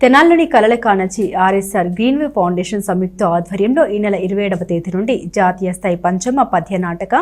తెనాల్లోని కలల కానచి RSR Greenway foundation సంయుక్త ఆధ్వర్యంలో ఈ నెల ఇరవై ఏడవ తేదీ నుండి జాతీయ స్థాయి పంచమ పద్య నాటక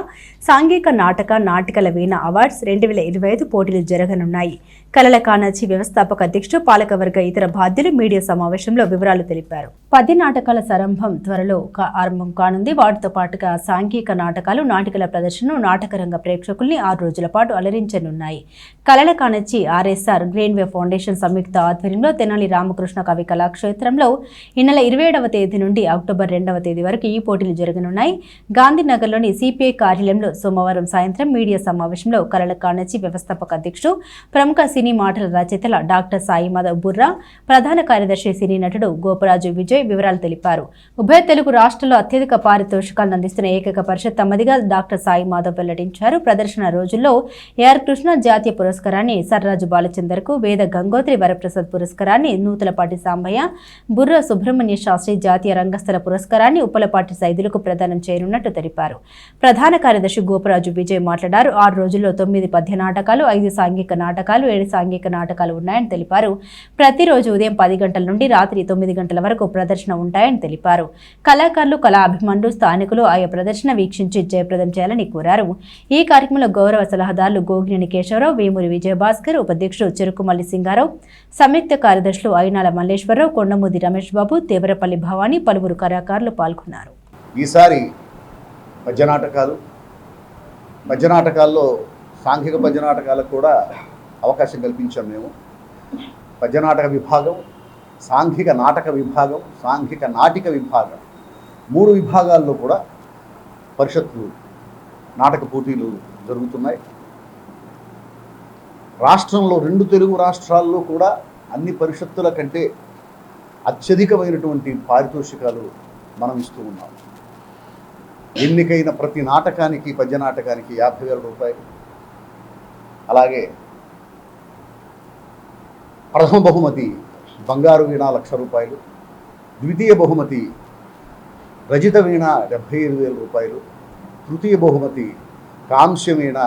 సాంఘిక నాటక నాటికల వీణ అవార్డ్స్ రెండు వేల ఇరవై ఐదు పోటీలు జరగనున్నాయి. కలల కానచి వ్యవస్థాపక అధ్యక్షుడు పాలకవర్గ ఇతర బాధ్యులు మీడియా సమావేశంలో వివరాలు తెలిపారు. పద్య నాటకాల సరంభం త్వరలో ఆరంభం కానుంది. వాటితో పాటుగా సాంఘిక నాటకాలు నాటికల ప్రదర్శన నాటకరంగ ప్రేక్షకుల్ని ఆరు రోజుల పాటు అలరించనున్నాయి. కలల కానచి ఆర్ఎస్ఆర్ గ్రీన్వే ఫౌండేషన్ సంయుక్త ఆధ్వర్యంలో తెనాలి రామకృష్ణ కవి కళాక్షేత్రంలో ఈ నెల ఇరవై ఏడవ తేదీ నుండి అక్టోబర్ రెండవ తేదీ వరకు ఈ పోటీలు జరగనున్నాయి. గాంధీనగర్లోని సిపిఐ కార్యాలయంలో సోమవారం సాయంత్రం మీడియా సమావేశంలో కలల కాణచి వ్యవస్థాపక అధ్యక్షుడు ప్రముఖ సినీ మాటల రచయితల డాక్టర్ సాయి మాధవ్ బుర్రా ప్రధాన కార్యదర్శి సినీ నటుడు గోపరాజు విజయ్ వివరాలు తెలిపారు. ఉభయ తెలుగు రాష్ట్రాల్లో అత్యధిక పారితోషికాలను అందిస్తున్న ఏకైక పరిషత్ తమదిగా డాక్టర్ సాయి మాధవ్ వెల్లడించారు. ప్రదర్శన రోజుల్లో ఏఆర్ కృష్ణ జాతీయ పురస్కారాన్ని సర్రాజు బాలచందర్కు వేద గంగోత్రి వరప్రసాద్ పురస్కారాన్ని నూతలపాటి సాంబయ్య బుర్ర సుబ్రహ్మణ్య శాస్త్రి జాతీయ రంగస్థల పురస్కారాన్ని ఉప్పలపాటి సైదులకు ప్రదానం చేయనున్నట్టు తెలిపారు. ప్రధాన కార్యదర్శి గోపరాజు విజయ్ మాట్లాడారు. ఆరు రోజుల్లో తొమ్మిది పద్య నాటకాలు ఐదు సాంఘిక నాటకాలు ఏడు సాంఘిక నాటకాలు ఉన్నాయని తెలిపారు. ప్రతిరోజు ఉదయం పది గంటల నుండి రాత్రి తొమ్మిది గంటల వరకు ప్రదర్శన ఉంటాయని తెలిపారు. కళాకారులు కళా అభిమానులు స్థానికులు ఆయా ప్రదర్శన వీక్షించి జయప్రదం చేయాలని కోరారు. ఈ కార్యక్రమంలో గౌరవ సలహాదారులు గోగినేని కేశవరావు వేమూరి విజయభాస్కర్ ఉపాధ్యక్షుడు చెరుకుమల్లి సింగారావు సంయుక్త కార్యదర్శులు అయినాల మల్లేశ్వరరావు కొండమూది రమేష్ బాబు తేవరపల్లి భవానీ పలువురు కళాకారులు పాల్గొన్నారు. ఈసారి పద్య నాటకాలు నాటకాల్లో సాంఘిక భజనాటకాలకు కూడా అవకాశం కల్పించాం మేము. భజనాటక విభాగం సాంఘిక నాటక విభాగం సాంఘిక నాటిక విభాగం మూడు విభాగాల్లో కూడా పరిషత్లు నాటక పోటీలు జరుగుతున్నాయి. రాష్ట్రంలో రెండు తెలుగు రాష్ట్రాల్లో కూడా అన్ని పరిషత్తుల కంటే అత్యధికమైనటువంటి పారితోషికాలు మనం ఇస్తూ ఉన్నాం. ఎన్నికైన ప్రతి నాటకానికి పద్య నాటకానికి యాభై వేల రూపాయలు. అలాగే ప్రథమ బహుమతి బంగారు వీణ లక్ష రూపాయలు ద్వితీయ బహుమతి రజిత వీణ డెబ్భై ఐదు వేల రూపాయలు తృతీయ బహుమతి కాంస్య వీణ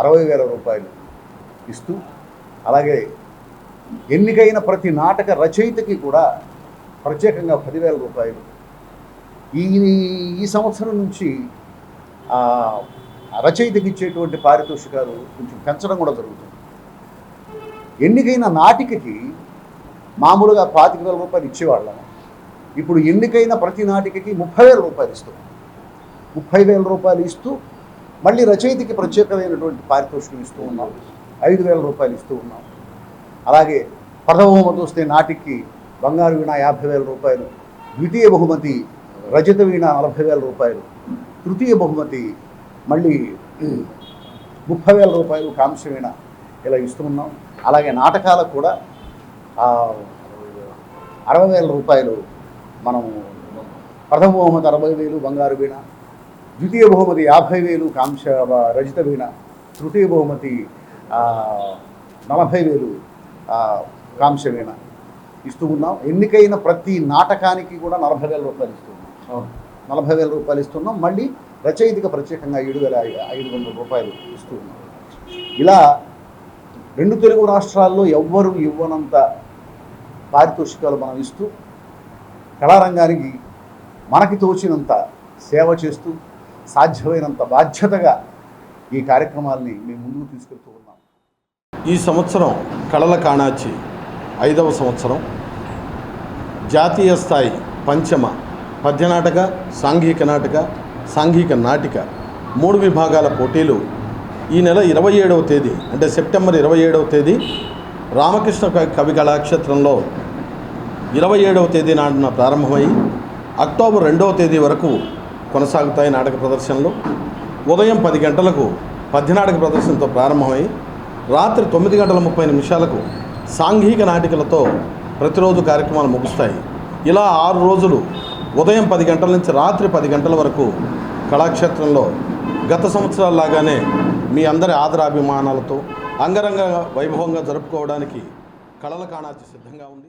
అరవై వేల రూపాయలు ఇస్తూ అలాగే ఎన్నికైన ప్రతి నాటక రచయితకి కూడా ప్రత్యేకంగా పదివేల రూపాయలు. ఈ ఈ సంవత్సరం నుంచి రచయితకి ఇచ్చేటువంటి పారితోషికాలు కొంచెం పెంచడం కూడా జరుగుతుంది. ఎన్నికైన నాటికకి మామూలుగా పాతిక వేల రూపాయలు ఇచ్చేవాళ్ళం. ఇప్పుడు ఎన్నికైన ప్రతి నాటికకి ముప్పై వేల రూపాయలు ఇస్తాం ముప్పై వేల రూపాయలు ఇస్తూ మళ్ళీ రచయితకి ప్రత్యేకమైనటువంటి పారితోషికం ఇస్తూ ఉన్నాం. ఐదు వేల రూపాయలు ఇస్తూ ఉన్నాం. అలాగే ప్రథమ బహుమతి వస్తే నాటికి బంగారు వీణ యాభై వేల రూపాయలు ద్వితీయ బహుమతి రజత వీణ నలభై వేల రూపాయలు తృతీయ బహుమతి మళ్ళీ ముప్పై వేల రూపాయలు కాంస్యవీణ ఇలా ఇస్తూ ఉన్నాం. అలాగే నాటకాలకు కూడా అరవై వేల రూపాయలు మనం ప్రథమ బహుమతి అరవై వేలు బంగారు వీణ ద్వితీయ బహుమతి యాభై వేలు కాంశ రజిత వీణ తృతీయ బహుమతి నలభై వేలు వీణ ఇస్తూ ఉన్నాం. ఎన్నికైన ప్రతి నాటకానికి కూడా నలభై వేల రూపాయలు ఇస్తూ ఉన్నాం. నలభై వేల రూపాయలు ఇస్తున్నాం మళ్ళీ రచయితగా ప్రత్యేకంగా ఏడు వేల ఐదు వందల రూపాయలు ఇస్తూ ఉన్నాం. ఇలా రెండు తెలుగు రాష్ట్రాల్లో ఎవ్వరు ఇవ్వనంత పారితోషికాలు మనం ఇస్తూ కళారంగానికి మనకి తోచినంత సేవ చేస్తూ సాధ్యమైనంత బాధ్యతగా ఈ కార్యక్రమాల్ని మేము ముందుకు తీసుకెళ్తూ ఉన్నాం. ఈ సంవత్సరం కళల కాణాచి ఐదవ సంవత్సరం. జాతీయ స్థాయి పంచమ పద్యనాటక సాంఘిక నాటక సాంఘిక నాటిక మూడు విభాగాల పోటీలు ఈ నెల ఇరవై ఏడవ తేదీ అంటే సెప్టెంబర్ ఇరవై ఏడవ తేదీ రామకృష్ణ క- కవి కళాక్షేత్రంలో ఇరవై ఏడవ తేదీ నాడున ప్రారంభమై అక్టోబర్ రెండవ తేదీ వరకు కొనసాగుతాయి నాటక ప్రదర్శనలు. ఉదయం పది గంటలకు పద్యనాటక ప్రదర్శనతో ప్రారంభమై రాత్రి తొమ్మిది గంటల ముప్పై నిమిషాలకు సాంఘిక నాటికలతో ప్రతిరోజు కార్యక్రమాలు ముగుస్తాయి. ఇలా ఆరు రోజులు ఉదయం పది గంటల నుంచి రాత్రి పది గంటల వరకు కళాక్షేత్రంలో గత సంవత్సరాల్లాగానే మీ అందరి ఆదరాభిమానాలతో అంగరంగ వైభవంగా జరుపుకోవడానికి కళల కాణాచి సిద్ధంగా ఉంది.